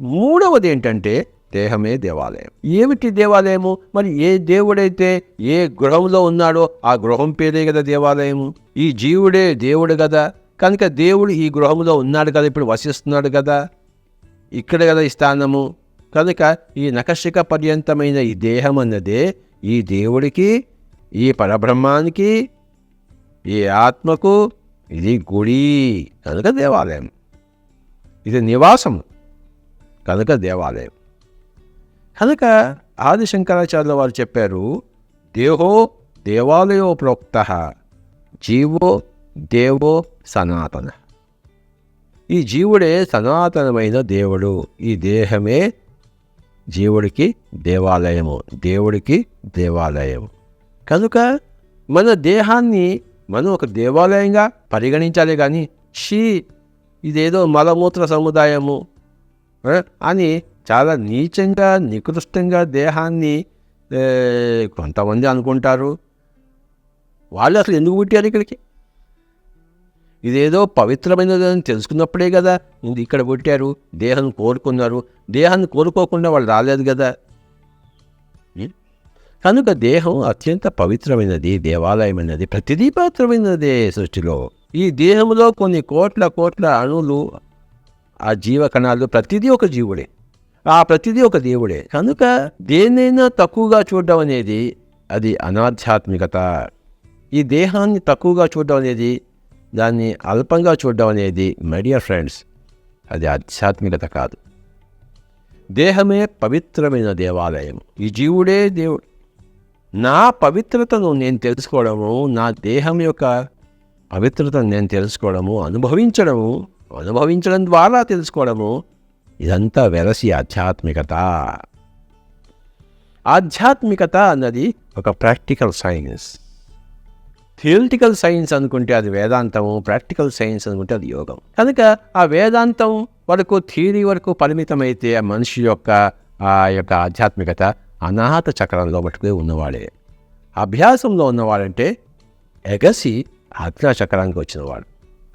మూడవది ఏంటంటే దేహమే దేవాలయం. ఏమిటి దేవాలయము? మరి ఏ దేవుడైతే ఏ గృహంలో ఉన్నాడో ఆ గృహం పేరే కదా దేవాలయము. ఈ జీవుడే దేవుడు కదా. కనుక దేవుడు ఈ గృహంలో ఉన్నాడు కదా ఇప్పుడు వసిస్తున్నాడు కదా. ఇక్కడ కదా ఈ స్థానము. కనుక ఈ నకశిక పర్యంతమైన ఈ దేహం అన్నదే ఈ దేవుడికి ఈ పరబ్రహ్మానికి ఈ ఆత్మకు ఇది గుడి కనుక దేవాలయం. ఇది నివాసం కనుక దేవాలయం. కనుక ఆది శంకరాచార్యుల వారు చెప్పారు దేహో దేవాలయో ప్రోక్త జీవో దేవో సనాతన. ఈ జీవుడే సనాతనమైన దేవుడు. ఈ దేహమే జీవుడికి దేవాలయము దేవుడికి దేవాలయము. కనుక మన దేహాన్ని మనం ఒక దేవాలయంగా పరిగణించాలి కానీ షీ ఇదేదో మలమూత్ర సముదాయము. అని చాలా నీచంగా నికృష్టంగా దేహాన్ని కొంతమంది అనుకుంటారు. వాళ్ళు అసలు ఎందుకు పుట్టారు ఇక్కడికి? ఇదేదో పవిత్రమైనదని తెలుసుకున్నప్పుడే కదా ఇది ఇక్కడ పుట్టారు. దేహం కోరుకున్నారు. దేహాన్ని కోరుకోకుండా వాళ్ళు రాలేదు కదా. కనుక దేహం అత్యంత పవిత్రమైనది దేవాలయమైనది ప్రతిదీ పవిత్రమైనదే సృష్టిలో. ఈ దేహంలో కొన్ని కోట్ల కోట్ల అణువులు ఆ జీవ కణాలు ప్రతిదీ ఒక జీవుడే. ఆ ప్రతిదీ ఒక దేవుడే. కనుక దేన్నైనా తక్కువగా చూడడం అనేది అది అనాధ్యాత్మికత. ఈ దేహాన్ని తక్కువగా చూడడం అనేది దాన్ని అల్పంగా చూడడం అనేది మడియర్ ఫ్రెండ్స్ అది ఆధ్యాత్మికత కాదు. దేహమే పవిత్రమైన దేవాలయం. ఈ జీవుడే దేవుడు. నా పవిత్రతను నేను తెలుసుకోవడము నా దేహం యొక్క పవిత్రతను నేను తెలుసుకోవడము అనుభవించడము అనుభవించడం ద్వారా తెలుసుకోవడము. ఇదంతా వెరసి ఆధ్యాత్మికత. ఆధ్యాత్మికత అన్నది ఒక ప్రాక్టికల్ సైన్స్. థియరిటికల్ సైన్స్ అనుకుంటే అది వేదాంతము ప్రాక్టికల్ సైన్స్ అనుకుంటే అది యోగం. కనుక ఆ వేదాంతం వరకు థియరీ వరకు పరిమితమైతే ఆ మనిషి యొక్క ఆ యొక్క ఆధ్యాత్మికత అనాహత చక్రంలో మటుకు ఉన్నవాడే. అభ్యాసంలో ఉన్నవాడంటే ఎగసి ఆజ్ఞా చక్రానికి వచ్చినవాడు.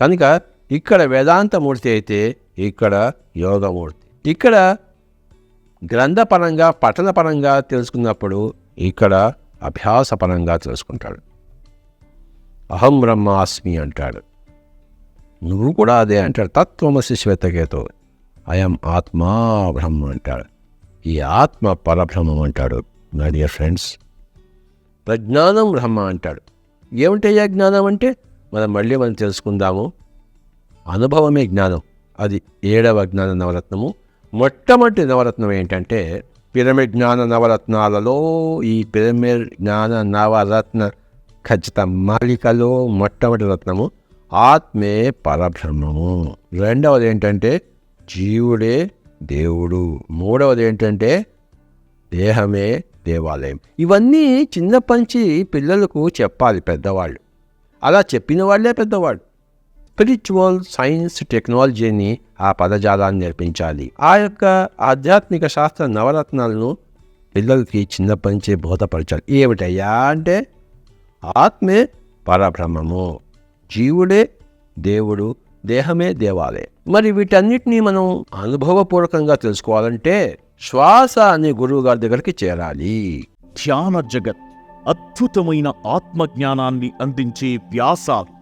కనుక ఇక్కడ వేదాంతమూర్తి అయితే ఇక్కడ యోగమూర్తి. ఇక్కడ గ్రంథపరంగా పఠనపరంగా తెలుసుకున్నప్పుడు ఇక్కడ అభ్యాసపరంగా తెలుసుకుంటాడు. అహం బ్రహ్మాస్మి అంటాడు. నువ్వు కూడా అదే అంటాడు. తత్వమసి శ్వేతకేతో అయం ఆత్మా బ్రహ్మ అంటాడు. ఈ ఆత్మ పరబ్రహ్మం అంటాడు మై డియర్ ఫ్రెండ్స్. ప్రజ్ఞానం బ్రహ్మ అంటాడు. ఏమిటయ్యా జ్ఞానం అంటే? మనం మళ్ళీ మనం తెలుసుకుందాము. అనుభవమే జ్ఞానం. అది ఏడవ జ్ఞాన నవరత్నము. మొట్టమొదటి నవరత్నం ఏంటంటే పిరమిడ్ జ్ఞాన నవరత్నాలలో ఈ పిరమిడ్ జ్ఞాన నవరత్న ఖచ్చిత మాలికలో మొట్టమొదటి రత్నము ఆత్మే పరబ్రహ్మము. రెండవది ఏంటంటే జీవుడే దేవుడు. మూడవది ఏంటంటే దేహమే దేవాలయం. ఇవన్నీ చిన్నప్పటి నుంచి పిల్లలకు చెప్పాలి పెద్దవాళ్ళు. అలా చెప్పిన వాళ్ళే పెద్దవాళ్ళు. స్పిరిచువల్ సైన్స్ టెక్నాలజీని ఆ పదజాలాన్ని నేర్పించాలి. ఆ యొక్క ఆధ్యాత్మిక శాస్త్ర నవరత్నాలను పిల్లలకి చిన్నప్పటి నుంచే బోధపరచాలి. ఏమిటయ్యా అంటే ఆత్మే పరబ్రహ్మము. జీవుడే దేవుడు దేహమే దేవాలయం. మరి వీటన్నిటినీ మనం అనుభవపూర్వకంగా తెలుసుకోవాలంటే శ్వాస అనే గురువు గారి దగ్గరికి చేరాలి. ధ్యాన జగత్ అద్భుతమైన ఆత్మజ్ఞానాన్ని అందించే వ్యాసాలు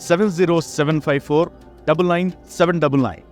seven zero seven five four double nine seven double nine